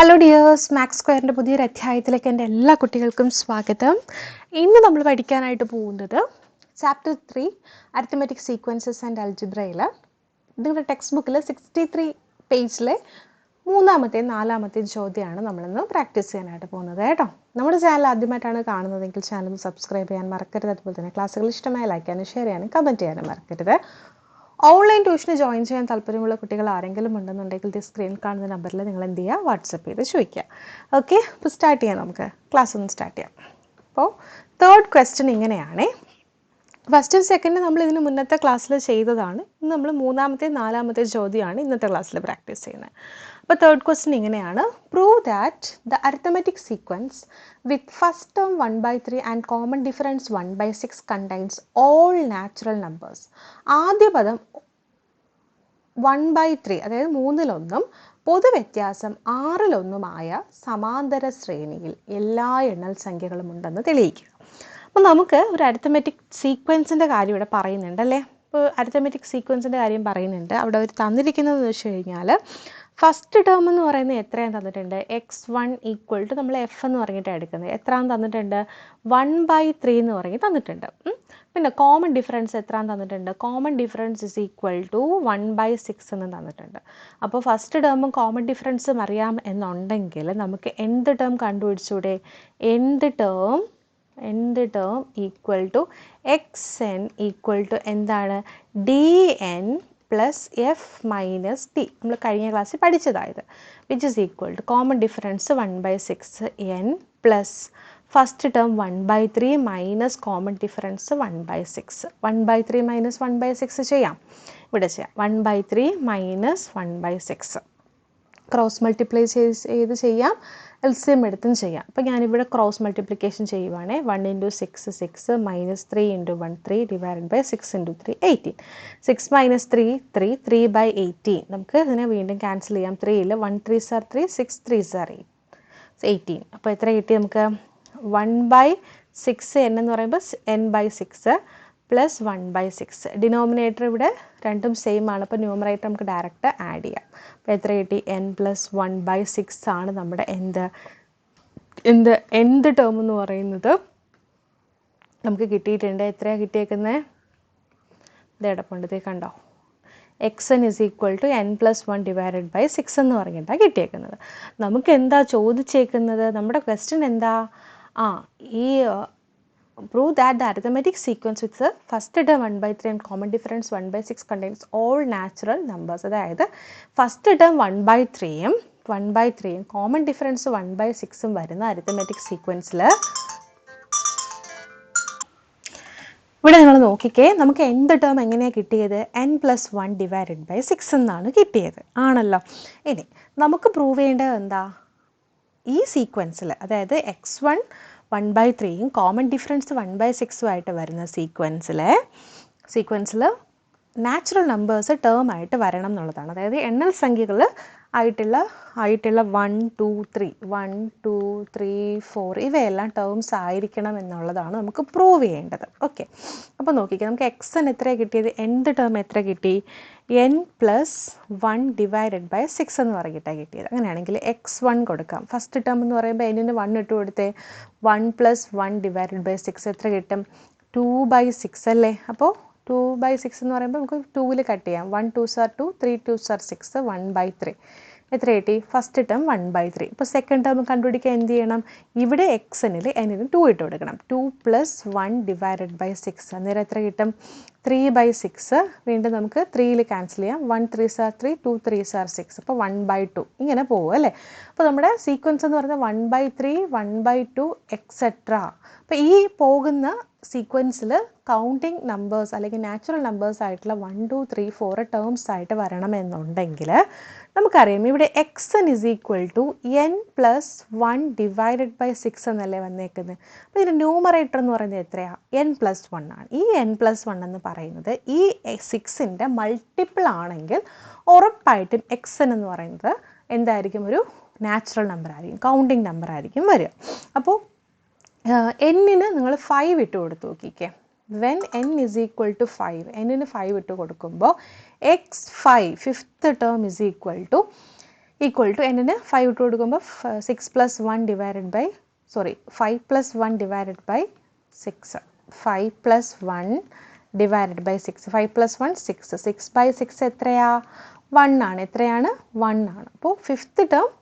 Hello dears max സ്ക്വയറിന്റെ പുതിയൊരു അധ്യായത്തിലേക്ക് എന്റെ എല്ലാ കുട്ടികൾക്കും സ്വാഗതം. ഇന്ന് നമ്മൾ പഠിക്കാനായിട്ട് പോകുന്നത് chapter three arithmetic sequences and അൽജിബ്രയിൽ നിങ്ങളുടെ ടെക്സ്റ്റ് ബുക്കിൽ സിക്സ്റ്റി ത്രീ പേജിലെ മൂന്നാമത്തെയും നാലാമത്തെയും ചോദ്യമാണ് നമ്മളിന്ന് പ്രാക്ടീസ് ചെയ്യാനായിട്ട് പോകുന്നത് കേട്ടോ. നമ്മുടെ ചാനൽ ആദ്യമായിട്ടാണ് കാണുന്നതെങ്കിൽ ചാനൽ സബ്സ്ക്രൈബ് ചെയ്യാൻ മറക്കരുത്. അതുപോലെ തന്നെ ക്ലാസ്സുകൾ ഇഷ്ടമായ ലൈക്ക് ചെയ്യാനും ഷെയർ ചെയ്യാനും കമന്റ് ചെയ്യാനും മറക്കരുത്. ഓൺലൈൻ ട്യൂഷന് ജോയിൻ ചെയ്യാൻ താല്പര്യമുള്ള കുട്ടികൾ ആരെങ്കിലും ഉണ്ടെന്നുണ്ടെങ്കിൽ ഈ സ്ക്രീനിൽ കാണുന്ന നമ്പറിൽ നിങ്ങൾ എന്ത് ചെയ്യുക? വാട്സപ്പ് ചെയ്ത് ചോദിക്കുക. ഓക്കെ അപ്പോൾ സ്റ്റാർട്ട് ചെയ്യാം നമുക്ക്. ക്ലാസ് ഒന്ന് സ്റ്റാർട്ട് ചെയ്യാം. അപ്പോൾ തേർഡ് ക്വസ്റ്റ്യൻ ഇങ്ങനെയാണേ. ഫസ്റ്റും സെക്കൻഡും നമ്മൾ ഇതിന് മുന്നത്തെ ക്ലാസ്സിൽ ചെയ്തതാണ്. ഇന്ന് നമ്മൾ മൂന്നാമത്തെ നാലാമത്തെ ചോദ്യമാണ് ഇന്നത്തെ ക്ലാസ്സിൽ പ്രാക്ടീസ് ചെയ്യുന്നത്. അപ്പോൾ തേർഡ് ക്വസ്റ്റ്യൻ ഇങ്ങനെയാണ്. Prove that the arithmetic sequence with first term one by three and common difference one by six contains all natural numbers ആദ്യ പദം വൺ ബൈ ത്രീ അതായത് മൂന്നിലൊന്നും പൊതുവ്യത്യാസം ആറിലൊന്നുമായ സമാന്തര ശ്രേണിയിൽ എല്ലാ എണ്ണൽ സംഖ്യകളും ഉണ്ടെന്ന് തെളിയിക്കുക. അപ്പം നമുക്ക് ഒരു അരിത്തമെറ്റിക് സീക്വൻസിന്റെ കാര്യം ഇവിടെ പറയുന്നുണ്ട് അല്ലേ? ഇപ്പോൾ അരിത്തമെറ്റിക് സീക്വൻസിന്റെ കാര്യം പറയുന്നുണ്ട്. അവിടെ അവർ തന്നിരിക്കുന്നതെന്ന് വെച്ച് കഴിഞ്ഞാൽ ഫസ്റ്റ് ടേം എന്ന് പറയുന്നത് എത്രയാണ് തന്നിട്ടുണ്ട്? എക്സ് വൺ ഈക്വൽ ടു നമ്മൾ എഫ് എന്ന് പറഞ്ഞിട്ടാണ് എടുക്കുന്നത്. എത്രയാണ് തന്നിട്ടുണ്ട്? വൺ ബൈ ത്രീ എന്ന് പറഞ്ഞ് തന്നിട്ടുണ്ട്. പിന്നെ കോമൺ ഡിഫറൻസ് എത്രയാണ് തന്നിട്ടുണ്ട്? Common difference is equal to one by six എന്ന് തന്നിട്ടുണ്ട്. അപ്പോൾ ഫസ്റ്റ് ടേമും കോമൺ ഡിഫറൻസും അറിയാം എന്നുണ്ടെങ്കിൽ നമുക്ക് എന്ത് ടേം കണ്ടുപിടിച്ചൂടെ? എന്ത് ടേം എന്ത് term equal to x n equal to എന്താണ്? D n plus f minus t നമ്മൾ കഴിഞ്ഞ ക്ലാസ്സിൽ പഠിച്ചതായത്. Which is equal to common difference one by six n plus first term one by three minus common difference one by six one by three minus one by six ചെയ്യാം. ഇവിടെ ചെയ്യാം. One by three minus one by six cross multiply ചെയ്ത് ചെയ്യാം. L C M എടുത്തും ചെയ്യാം. അപ്പോൾ ഞാനിവിടെ cross multiplication ചെയ്യുവാണേ. One into six six minus three into one three divide by six into three eighteen six minus three three three by eighteen നമുക്ക് ഇതിനെ വീണ്ടും cancel ചെയ്യാം. ത്രീയിൽ one three sir three six three sir eight eighteen അപ്പോൾ എത്ര കിട്ടി നമുക്ക്? One by six N എന്ന് പറയുമ്പോൾ n by six plus one by six denominator ഇവിടെ രണ്ടും സെയിം ആണ്. അപ്പോൾ ന്യൂമറേറ്റർ നമുക്ക് ഡയറക്റ്റ് ആഡ് ചെയ്യാം. എത്ര കിട്ടി? N plus one by six ആണ് നമ്മുടെ എന്ത് എന്ത് എന്ത് ടേം എന്ന് പറയുന്നത്. നമുക്ക് കിട്ടിയിട്ടുണ്ട്. എത്രയാണ് കിട്ടിയേക്കുന്നത് ഇത് എടപ്പുണ്ടതേ കണ്ടോ? X n is equal to n plus one divided by six എന്ന് പറഞ്ഞിട്ടാണ് കിട്ടിയേക്കുന്നത്. നമുക്ക് എന്താ ചോദിച്ചേക്കുന്നത്? നമ്മുടെ ക്വസ്റ്റ്യൻ എന്താ? ആ ഈ prove that the arithmetic sequence with the first term 1 by 3 and common difference 1 by 6 contains all natural numbers. അതായത് ഫസ്റ്റ് ടേം വൺ ബൈ ത്രീയും വൺ ബൈ ത്രീയും കോമൺ ഡിഫറൻസ് വൺ ബൈ സിക്സും വരുന്ന അരിത്തമെറ്റിക് സീക്വൻസിൽ ഇവിടെ നിങ്ങൾ നോക്കിക്കേ നമുക്ക് എന്ത് ടേം എങ്ങനെയാണ് കിട്ടിയത്? N plus one divided by six എന്നാണ് കിട്ടിയത്. ആണല്ലോ. ഇനി നമുക്ക് പ്രൂവ് ചെയ്യേണ്ടത് എന്താ? ഈ സീക്വൻസിൽ അതായത് എക്സ് വൺ വൺ ബൈ ത്രീയും കോമൺ ഡിഫറൻസ് വൺ ബൈ സിക്സും ആയിട്ട് വരുന്ന സീക്വൻസിലെ സീക്വൻസിൽ നാച്ചുറൽ നമ്പേഴ്സ് ടേം ആയിട്ട് വരണം എന്നുള്ളതാണ്. അതായത് എണ്ണൽ സംഖ്യകൾ ആയിട്ടുള്ള ആയിട്ടുള്ള one two three one two three four ഇവയെല്ലാം ടേംസ് ആയിരിക്കണം എന്നുള്ളതാണ് നമുക്ക് പ്രൂവ് ചെയ്യേണ്ടത്. ഓക്കെ അപ്പോൾ നോക്കിക്കുക നമുക്ക് എക്സ് എൻ എത്ര കിട്ടിയത്? എന്ത് ടേം എത്ര കിട്ടി? N plus one divided by six എന്ന് പറഞ്ഞിട്ടാണ് കിട്ടിയത്. അങ്ങനെയാണെങ്കിൽ എക്സ് വൺ കൊടുക്കാം. ഫസ്റ്റ് ടേം എന്ന് പറയുമ്പോൾ എന്നിന് വൺ ഇട്ട് കൊടുത്തേ one plus one divided by six എത്ര കിട്ടും? ടു ബൈ സിക്സ് അല്ലേ? അപ്പോൾ ടു ബൈ സിക്സ് എന്ന് പറയുമ്പോൾ നമുക്ക് ടൂവിൽ കട്ട് ചെയ്യാം. One to sir two three to sir six one by three എത്ര കിട്ടി? First term one by three ഇപ്പോൾ സെക്കൻഡ് ടേം കണ്ടുപിടിക്കാൻ എന്ത് ചെയ്യണം? ഇവിടെ എക്സനിൽ എന്നിന് ടു ഇട്ട് കൊടുക്കണം. Two plus one divided by six അന്നേരം എത്ര കിട്ടും? ത്രീ ബൈ സിക്സ് വീണ്ടും നമുക്ക് ത്രീയിൽ ക്യാൻസൽ ചെയ്യാം. One three sir three two three sir six അപ്പോൾ വൺ ബൈ ടു ഇങ്ങനെ പോകും അല്ലേ? അപ്പോൾ നമ്മുടെ സീക്വൻസ് എന്ന് പറഞ്ഞാൽ one by three one by two etcetera അപ്പോൾ ഈ പോകുന്ന സീക്വൻസിൽ കൗണ്ടിങ് നമ്പേഴ്സ് അല്ലെങ്കിൽ നാച്ചുറൽ നമ്പേഴ്സ് ആയിട്ടുള്ള one two three four terms ആയിട്ട് വരണമെന്നുണ്ടെങ്കിൽ നമുക്കറിയാം ഇവിടെ x n is equal to n plus one divided by six എന്നല്ലേ വന്നേക്കുന്നത് അപ്പോൾ ഇതിന്റെ ന്യൂമറേറ്റർ എന്ന് പറയുന്നത് എത്രയാണ് എൻ പ്ലസ് വൺ ആണ്. ഈ എൻ പ്ലസ് വൺ എന്ന് പറയുന്നത് ഈ സിക്സിന്റെ മൾട്ടിപ്പിൾ ആണെങ്കിൽ ഉറപ്പായിട്ടും എക്സ് എൻ എന്ന് പറയുന്നത് എന്തായിരിക്കും? ഒരു നാച്ചുറൽ നമ്പർ ആയിരിക്കും കൗണ്ടിങ് നമ്പർ ആയിരിക്കും വരിക. അപ്പോൾ എന്നിന് നിങ്ങൾ ഫൈവ് ഇട്ട് കൊടുത്ത് നോക്കിക്കേ. When n is equal to five എന്നിന് ഫൈവ് ഇട്ട് കൊടുക്കുമ്പോൾ x five fifth term is equal to equal to എന്നിന് ഫൈവ് ഇട്ട് കൊടുക്കുമ്പോൾ six plus one divided by sorry five plus one divided by six five plus one divided by six five plus one six six by six എത്രയാ? One ആണ്. എത്രയാണ്? One ആണ്. അപ്പോൾ fifth term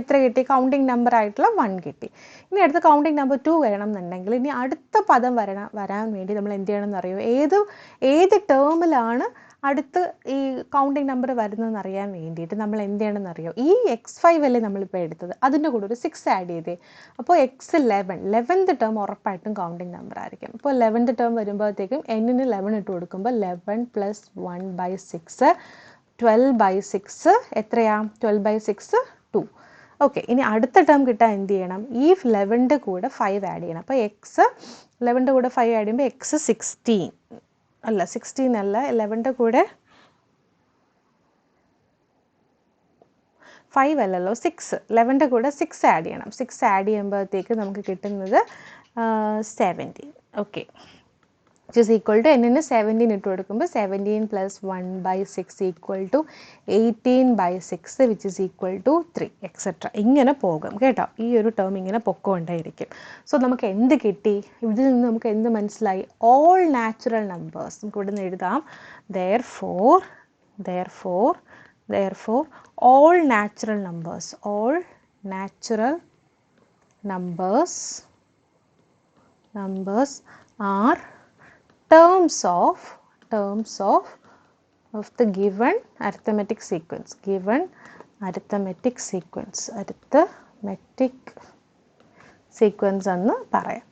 എത്ര കിട്ടി? കൗണ്ടിങ് നമ്പർ ആയിട്ടുള്ള one കിട്ടി. ഇനി അടുത്ത കൗണ്ടിങ് നമ്പർ ടു വരണം എന്നുണ്ടെങ്കിൽ ഇനി അടുത്ത പദം വരണം വരാൻ വേണ്ടി നമ്മൾ എന്ത് ചെയ്യണം അറിയോ? ഏത് ഏത് ടേമിലാണ് അടുത്ത് ഈ കൗണ്ടിങ് നമ്പർ വരുന്നതെന്ന് അറിയാൻ വേണ്ടിയിട്ട് നമ്മൾ എന്ത് ചെയ്യണമെന്ന് അറിയോ? ഈ എക്സ് ഫൈവ് അല്ലേ നമ്മളിപ്പോൾ എടുത്തത്. അതിന്റെ കൂടെ ഒരു സിക്സ് ആഡ് ചെയ്തേ. അപ്പോൾ എക്സ് ലെവൻ ലെവൻത്ത് ടേം ഉറപ്പായിട്ടും കൗണ്ടിങ് നമ്പർ ആയിരിക്കും. അപ്പോൾ ലെവൻത്ത് ടേം വരുമ്പോഴത്തേക്കും എന്നിന് ലെവൻ ഇട്ട് കൊടുക്കുമ്പോൾ eleven plus one by six twelve by six എത്രയാ? Twelve by six two okay ഇനി അടുത്ത ടേം കിട്ടാൻ എന്ത് ചെയ്യണം? ഈ ലെവന്റെ കൂടെ ഫൈവ് ആഡ് ചെയ്യണം. അപ്പോൾ എക്സ് ലെവന്റെ കൂടെ ഫൈവ് ആഡ് ചെയ്യുമ്പോൾ എക്സ് സിക്സ്റ്റീൻ അല്ല സിക്സ്റ്റീൻ അല്ല ലെവന്റെ കൂടെ ഫൈവ് അല്ലല്ലോ സിക്സ് ലെവന്റെ കൂടെ സിക്സ് ആഡ് ചെയ്യണം. സിക്സ് ആഡ് ചെയ്യുമ്പോഴത്തേക്ക് നമുക്ക് കിട്ടുന്നത് seventeen okay which is equal to എന്നിന് സെവന്റീൻ ഇട്ട് കൊടുക്കുമ്പോൾ seventeen plus one by six equal to eighteen by six which is equal to three etcetera ഇങ്ങനെ പോകും കേട്ടോ. ഈ ഒരു ടേം ഇങ്ങനെ പൊക്കോണ്ടായിരിക്കും. സോ നമുക്ക് എന്ത് കിട്ടി? ഇതിൽ നിന്ന് നമുക്ക് എന്ത് മനസ്സിലായി? ഓൾ നാച്ചുറൽ നമ്പേഴ്സ് നമുക്ക് ഇവിടെ നിന്ന് എഴുതാം. Therefore therefore therefore all natural numbers all natural numbers numbers are terms of terms of of the given arithmetic sequence given arithmetic sequence arithmetic sequence എന്ന് പറയാം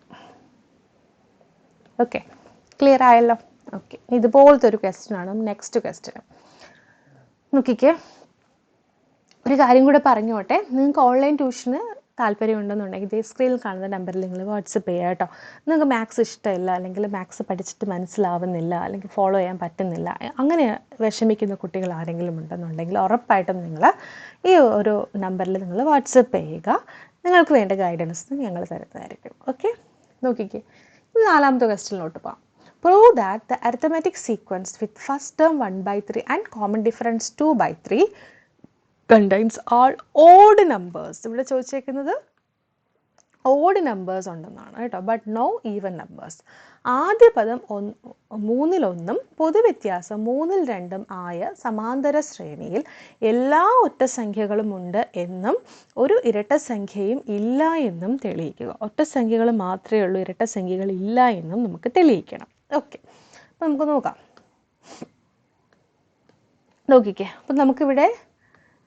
ഓക്കെ ക്ലിയർ ആയല്ലോ ഓക്കെ ഇതുപോലത്തെ ഒരു question ആണ് നെക്സ്റ്റ് ക്വസ്റ്റ്യൻ നോക്കിക്കേ ഒരു കാര്യം കൂടെ പറഞ്ഞോട്ടെ നിങ്ങൾക്ക് ഓൺലൈൻ ട്യൂഷന് താല്പര്യം ഉണ്ടെന്നുണ്ടെങ്കിൽ ഇതേ സ്ക്രീനിൽ കാണുന്ന നമ്പറിൽ നിങ്ങൾ വാട്സപ്പ് ചെയ്യുക കേട്ടോ. നിങ്ങൾക്ക് മാത്സ് ഇഷ്ടമില്ല അല്ലെങ്കിൽ മാത്സ് പഠിച്ചിട്ട് മനസ്സിലാവുന്നില്ല അല്ലെങ്കിൽ ഫോളോ ചെയ്യാൻ പറ്റുന്നില്ല അങ്ങനെ വിഷമിക്കുന്ന കുട്ടികൾ ആരെങ്കിലും ഉണ്ടെന്നുണ്ടെങ്കിൽ ഉറപ്പായിട്ടും നിങ്ങൾ ഈ ഒരു നമ്പറിൽ നിങ്ങൾ വാട്സപ്പ് ചെയ്യുക. നിങ്ങൾക്ക് വേണ്ട ഗൈഡൻസ് ഞങ്ങൾ തരുന്നതായിരിക്കും. ഓക്കെ നോക്കിക്കേ. നാലാമത്തെ ക്വസ്റ്റ്യനിലോട്ട് പോകാം prove that the arithmetic sequence with first term one by three and common difference two by three contains all odd numbers ഇവിടെ ചോദിച്ചേക്കുന്നത് ഓഡ് നമ്പേഴ്സ് ഉണ്ടെന്നാണ് കേട്ടോ. ബട്ട് നോ ഈവൻ നമ്പേഴ്സ് ആദ്യ പദം ഒന്ന് മൂന്നിലൊന്നും പൊതുവ്യത്യാസം മൂന്നിൽ രണ്ടും ആയ സമാന്തര ശ്രേണിയിൽ എല്ലാ ഒറ്റസംഖ്യകളും ഉണ്ട് എന്നും ഒരു ഇരട്ട സംഖ്യയും ഇല്ല എന്നും തെളിയിക്കുക. ഒറ്റസംഖ്യകൾ മാത്രമേ ഉള്ളൂ ഇരട്ട സംഖ്യകൾ ഇല്ല എന്നും നമുക്ക് തെളിയിക്കണം. ഓക്കെ അപ്പം നമുക്ക് നോക്കാം. നോക്കിക്കേ. അപ്പം നമുക്കിവിടെ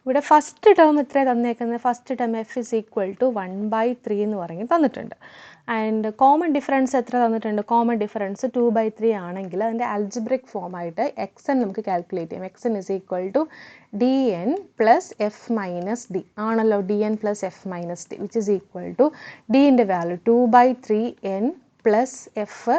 ഇവിടെ ഫസ്റ്റ് ടേം ഇത്ര തന്നേക്കുന്നത്? First term f is equal to one by three എന്ന് പറഞ്ഞ് തന്നിട്ടുണ്ട്. ആൻഡ് കോമൺ ഡിഫറൻസ് എത്ര തന്നിട്ടുണ്ട്? Common difference two by three ആണെങ്കിൽ അതിന്റെ അൽജിബ്രിക് ഫോമായിട്ട് എക്സ് എൻ നമുക്ക് കാൽക്കുലേറ്റ് ചെയ്യാം. X n is equal to d n plus f minus d ആണല്ലോ d n plus f minus d which is equal to ഡിന്റെ value two by three n plus f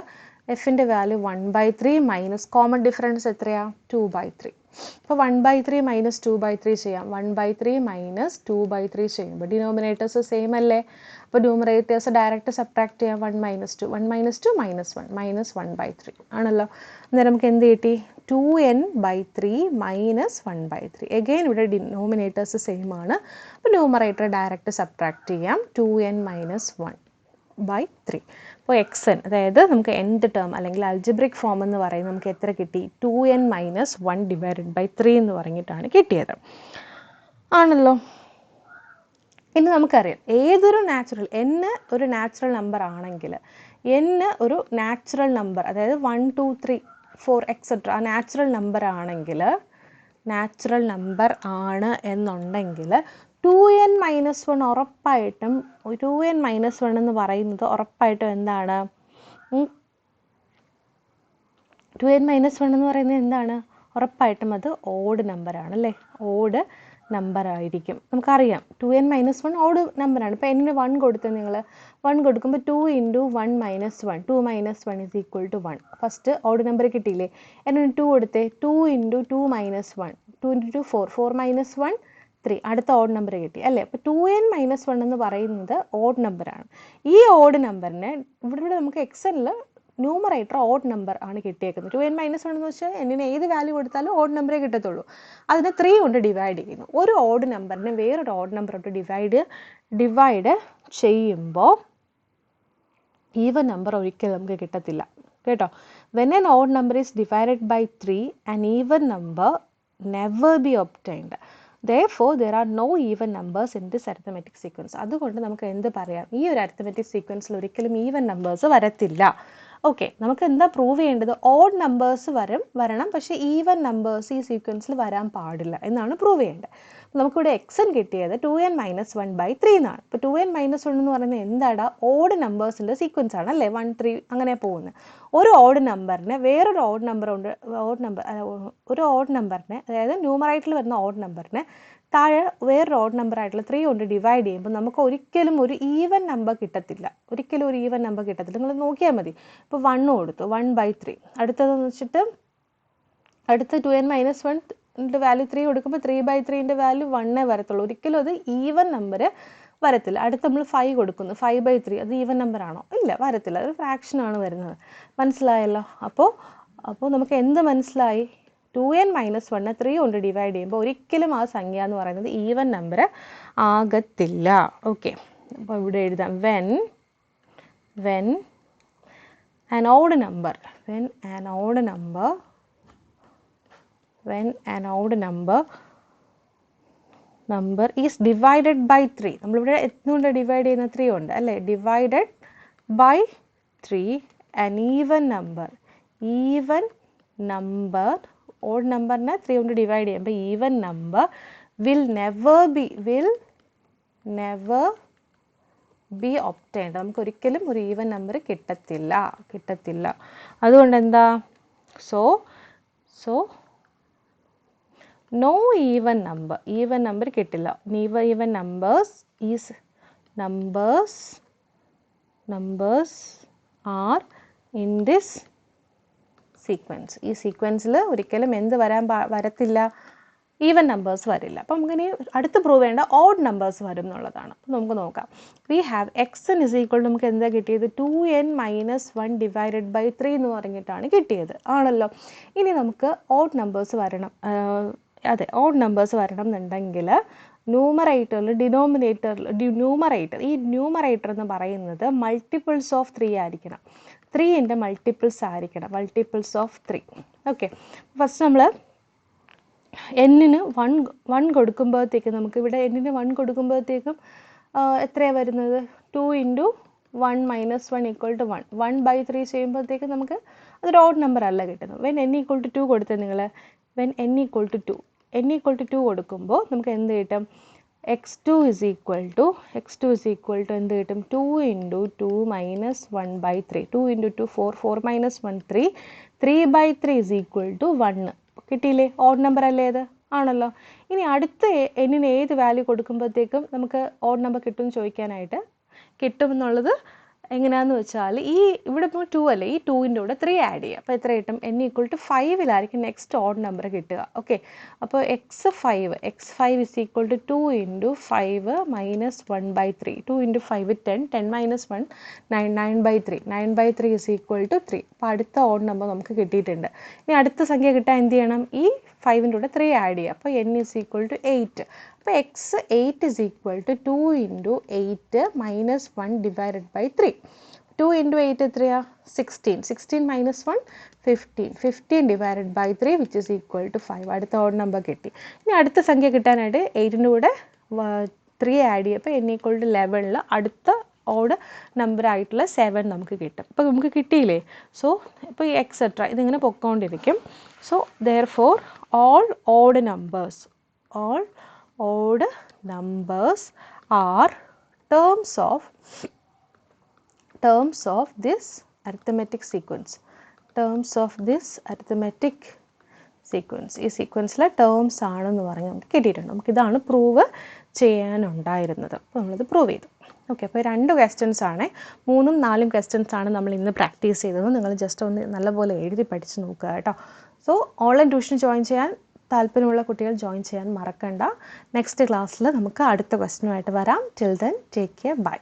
എഫിന്റെ value one by three minus common difference എത്രയാണ് two by three അപ്പോൾ one by three minus two by three ചെയ്യാം. One by three minus two by three ചെയ്യുമ്പോൾ denominators same അല്ലേ? അപ്പോൾ numerators direct subtract ചെയ്യാം. One minus two one minus two minus one minus one by three ആണല്ലോ? അന്നേരം നമുക്ക് എന്ത് കിട്ടി? Two n by three minus one by three again ഇവിടെ ഡിനോമിനേറ്റേഴ്സ് സെയിം ആണ്. അപ്പോൾ ന്യൂമറേറ്റർ ഡയറക്റ്റ് സബ്ട്രാക്ട് ചെയ്യാം. Two n minus one by three അപ്പോൾ എക്സ് എൻ അതായത് നമുക്ക് എൻഡ് ടേം അല്ലെങ്കിൽ അൽജിബ്രിക് ഫോം എന്ന് പറയുന്നത് നമുക്ക് എത്ര കിട്ടി? Two n minus one divided by three എന്ന് പറഞ്ഞിട്ടാണ് കിട്ടിയത്. ആണല്ലോ? ഇനി നമുക്കറിയാം ഏതൊരു നാച്ചുറൽ എന് ഒരു നാച്ചുറൽ നമ്പർ ആണെങ്കിൽ എന് ഒരു നാച്ചുറൽ നമ്പർ അതായത് one two three four etcetera ആ നാച്ചുറൽ നമ്പർ ആണെങ്കിൽ നാച്ചുറൽ നമ്പർ ആണ് എന്നുണ്ടെങ്കിൽ ടു എൻ മൈനസ് വൺ ഉറപ്പായിട്ടും ടു എൻ മൈനസ് വൺ എന്ന് പറയുന്നത് ഉറപ്പായിട്ടും എന്താണ്? ടു എൻ മൈനസ് വൺ എന്ന് പറയുന്നത് എന്താണ്? ഉറപ്പായിട്ടും അത് ഓഡ് നമ്പറാണ് അല്ലേ? ഓഡ് നമ്പർ ആയിരിക്കും. നമുക്കറിയാം. ടു എൻ മൈനസ് വൺ ഓട് നമ്പറാണ് ഇപ്പോൾ എന്നിന് വൺ കൊടുത്ത് നിങ്ങൾ വൺ കൊടുക്കുമ്പോൾ two into one minus one two minus one is equal to one first odd number കിട്ടിയില്ലേ? എന്നിന് ടു കൊടുത്തേ two into two minus one two into two four four minus one three അടുത്ത odd number കിട്ടി. അല്ലേ? അപ്പോൾ to N minus one എന്ന് പറയുന്നത് odd നമ്പറാണ് ഈ ഓഡ് നമ്പറിനെ ഇവിടെ ഇവിടെ നമുക്ക് എക്സലിൽ ന്യൂമറേറ്റർ ഓഡ് നമ്പർ ആണ് കിട്ടിയേക്കുന്നത്. ടു എൻ മൈനസ് വൺ എന്ന് വെച്ചാൽ എന്നിന് ഏത് വാല്യൂ കൊടുത്താലും ഓഡ് നമ്പറേ കിട്ടത്തുള്ളൂ. അതിനെ ത്രീ കൊണ്ട് ഡിവൈഡ് ചെയ്യുന്നു. ഒരു ഓഡ് നമ്പറിനെ വേറൊരു ഓഡ് നമ്പർ കൊണ്ട് ഡിവൈഡ് ഡിവൈഡ് ചെയ്യുമ്പോൾ ഈവൻ നമ്പർ ഒരിക്കലും നമുക്ക് കിട്ടത്തില്ല. കേട്ടോ? When n odd number is divided by three and even number never be obtained there there are no even numbers in this arithmetic sequence അതുകൊണ്ട് നമുക്ക് എന്ത് പറയാം? ഈ ഒരു അരിത്തമെറ്റിക് സീക്വൻസിൽ ഒരിക്കലും ഈവൻ നമ്പേഴ്സ് വരത്തില്ല. ഓക്കെ നമുക്ക് എന്താ പ്രൂവ് ചെയ്യേണ്ടത്? ഓഡ് നമ്പേഴ്സ് വരും വരണം. പക്ഷേ ഈവൻ നമ്പേഴ്സ് ഈ സീക്വൻസിൽ വരാൻ പാടില്ല. എന്നാണ് പ്രൂവ് ചെയ്യേണ്ടത്. നമുക്കിവിടെ എക്സ് എൻ കിട്ടിയത് two n minus one by three എന്നാണ്. ഇപ്പോൾ ടു എൻ മൈനസ് വൺ എന്ന് പറയുന്നത് എന്താടാ? ഓഡ് നമ്പേഴ്സിന്റെ സീക്വൻസ് ആണ് അല്ലേ? വൺ ത്രീ അങ്ങനെ പോകുന്നത്. ഒരു ഓഡ് നമ്പറിനെ വേറൊരു ഓഡ് നമ്പർ ഉണ്ട്. ഓഡ് നമ്പർ ഒരു ഓഡ് നമ്പറിനെ അതായത് ന്യൂമറേറ്ററിൽ വരുന്ന ഓഡ് നമ്പറിനെ താഴെ വേറൊരു ഓഡ് നമ്പർ ആയിട്ടുള്ള ത്രീ കൊണ്ട് ഡിവൈഡ് ചെയ്യുമ്പോൾ നമുക്ക് ഒരിക്കലും ഒരു ഈവൻ നമ്പർ കിട്ടത്തില്ല. ഒരിക്കലും ഒരു ഈവൻ നമ്പർ കിട്ടത്തില്ല. നിങ്ങൾ നോക്കിയാൽ മതി. ഇപ്പോൾ വണ്ണ് കൊടുത്തു. വൺ ബൈ ത്രീ അടുത്തതെന്ന് വെച്ചിട്ട് അടുത്ത ടു എൻ മൈനസ് വൺ ന്റെ വാല്യൂ ത്രീ കൊടുക്കുമ്പോൾ ത്രീ ബൈ ത്രീന്റെ വാല്യൂ വണ്ണേ വരത്തുള്ളൂ. ഒരിക്കലും അത് ഈവൻ നമ്പർ വരത്തില്ല. അടുത്ത് നമ്മൾ ഫൈവ് കൊടുക്കുന്നു. ഫൈവ് ബൈ ത്രീ അത് ഈവൻ നമ്പർ ആണോ? ഇല്ല വരത്തില്ല. അത് ഫ്രാക്ഷൻ ആണ് വരുന്നത്. മനസ്സിലായല്ലോ? അപ്പോൾ അപ്പോൾ നമുക്ക് എന്ത് മനസ്സിലായി? Two n minus one three കൊണ്ട് ഡിവൈഡ് ചെയ്യുമ്പോൾ ഒരിക്കലും ആ സംഖ്യ എന്ന് പറയുന്നത് ഈവൻ നമ്പർ ആകത്തില്ല. ഓക്കെ അപ്പോൾ ഇവിടെ എഴുതാം. When when an odd number when an odd number when an odd number number is divided by 3 നമ്മളിവിടെ എത്തുകൊണ്ട് ഡിവൈഡ് ചെയ്യുന്ന ത്രീ ഉണ്ട് അല്ലേ? Divided by three an even number even number odd നമ്പറിനെ ത്രീ കൊണ്ട് ഡിവൈഡ് ചെയ്യുമ്പോൾ even number will never be will never be obtained നമുക്ക് ഒരിക്കലും ഒരു ഈവൻ നമ്പർ കിട്ടത്തില്ല കിട്ടത്തില്ല. അതുകൊണ്ട് എന്താ so so no even number even number കിട്ടില്ല. Even numbers is numbers numbers are in this sequence ഈ സീക്വൻസിൽ ഒരിക്കലും എന്ത് വരാൻ വരത്തില്ല. ഈവൻ നമ്പേഴ്സ് വരില്ല. അപ്പം നമുക്കിനി അടുത്ത് പ്രൂവ് ചെയ്യേണ്ട ഓഡ് നമ്പേഴ്സ് വരും എന്നുള്ളതാണ്. അപ്പം നമുക്ക് നോക്കാം. We have x n is equal നമുക്ക് എന്താ കിട്ടിയത്? Two n minus one divided by three എന്ന് പറഞ്ഞിട്ടാണ് കിട്ടിയത്. ആണല്ലോ. ഇനി നമുക്ക് ഓഡ് നമ്പേഴ്സ് വരണം. അതെ ഓഡ് നമ്പേഴ്സ് വരണം എന്നുണ്ടെങ്കിൽ ന്യൂമറേറ്ററിൽ ഡിനോമിനേറ്ററിൽ ന്യൂമറേറ്റർ ഈ ന്യൂമറേറ്റർ എന്ന് പറയുന്നത് മൾട്ടിപ്പിൾസ് ഓഫ് ത്രീ ആയിരിക്കണം. ത്രീന്റെ മൾട്ടിപ്പിൾസ് ആയിരിക്കണം. Multiples of three okay first നമ്മൾ എന്നിന് വൺ വൺ കൊടുക്കുമ്പോഴത്തേക്കും നമുക്ക് ഇവിടെ എന്നിന് വൺ കൊടുക്കുമ്പോഴത്തേക്കും എത്രയാണ് വരുന്നത്? Two into one minus one equal to one one by three ചെയ്യുമ്പോഴത്തേക്കും നമുക്ക് അതൊരു ഓഡ് നമ്പർ അല്ല കിട്ടുന്നത്. When n equal to two കൊടുത്തത് നിങ്ങൾ when n equal to two n equal to two കൊടുക്കുമ്പോൾ നമുക്ക് എന്ത് കിട്ടും? X two is equal to x two is equal to എന്ത് കിട്ടും? Two into two minus one by three two into two four four minus one three three by three is equal to one കിട്ടിയില്ലേ? Odd number അല്ലേ ഇത് ആണല്ലോ. ഇനി അടുത്ത എന്നിന് ഏത് വാല്യൂ കൊടുക്കുമ്പോഴത്തേക്കും നമുക്ക് ഓഡ് നമ്പർ കിട്ടും ചോദിക്കാനായിട്ട് കിട്ടും എന്നുള്ളത് എങ്ങനെയാന്ന് വെച്ചാൽ ഈ ഇവിടെ ഇപ്പോൾ ടു അല്ലേ? ഈ ടൂവിന്റെ കൂടെ ത്രീ ആഡ് ചെയ്യുക അപ്പോൾ എത്ര കിട്ടും? എൻ ഈക്വൽ ടു ഫൈവിലായിരിക്കും നെക്സ്റ്റ് ഓഡ് നമ്പർ കിട്ടുക. ഓക്കെ അപ്പോൾ x five x five is equal to two into five minus one by three two into five ten ten minus one nine nine by three nine by three is equal to three അപ്പോൾ അടുത്ത odd number നമുക്ക് കിട്ടിയിട്ടുണ്ട്. ഇനി അടുത്ത സംഖ്യ കിട്ടാൻ എന്ത് ചെയ്യണം? ഈ ഫൈവിന്റെ കൂടെ ത്രീ ആഡ് ചെയ്യുക അപ്പോൾ n is equal to eight അപ്പോൾ x eight is equal to two into eight minus one divided by three two into eight എത്രയാ? Sixteen sixteen minus one fifteen fifteen divided by three which is equal to five അടുത്ത odd number കിട്ടി. ഇനി അടുത്ത സംഖ്യ കിട്ടാനായിട്ട് എയ്റ്റിന്റെ കൂടെ three add ചെയ്യപ്പോൾ എൻ ഈക്വൾ ടു ലെവനിൽ അടുത്ത ഓഡ് നമ്പർ ആയിട്ടുള്ള സെവൻ നമുക്ക് കിട്ടും. അപ്പോൾ നമുക്ക് കിട്ടിയില്ലേ? സോ ഇപ്പോൾ ഈ എക്സെട്ര ഇതിങ്ങനെ പൊക്കോണ്ടിരിക്കും. So therefore all odd numbers all odd numbers are terms of terms of this arithmetic sequence terms of this arithmetic sequence ഈ സീക്വൻസിലെ ടേംസ് ആണെന്ന് പറഞ്ഞ് നമുക്ക് കിട്ടിയിട്ടുണ്ട്. നമുക്ക് ഇതാണ് പ്രൂവ് ചെയ്യാനുണ്ടായിരുന്നത്. അപ്പോൾ നമ്മളിത് പ്രൂവ് ചെയ്തു. ഓക്കെ അപ്പോൾ രണ്ട് ക്വസ്റ്റ്യൻസ് ആണ്. മൂന്നും നാലും ക്വസ്റ്റ്യൻസ് ആണ് നമ്മൾ ഇന്ന് പ്രാക്ടീസ് ചെയ്തത്. നിങ്ങൾ ജസ്റ്റ് ഒന്ന് നല്ലപോലെ എഴുതി പഠിച്ച് നോക്കുക കേട്ടോ. സോ ഓൺലൈൻ ട്യൂഷൻ ജോയിൻ ചെയ്യാൻ താല്പര്യമുള്ള കുട്ടികൾ ജോയിൻ ചെയ്യാൻ മറക്കണ്ട. നെക്സ്റ്റ് ക്ലാസ്സിൽ നമുക്ക് അടുത്ത ക്വസ്റ്റ്യനുമായിട്ട് വരാം. Till then take care bye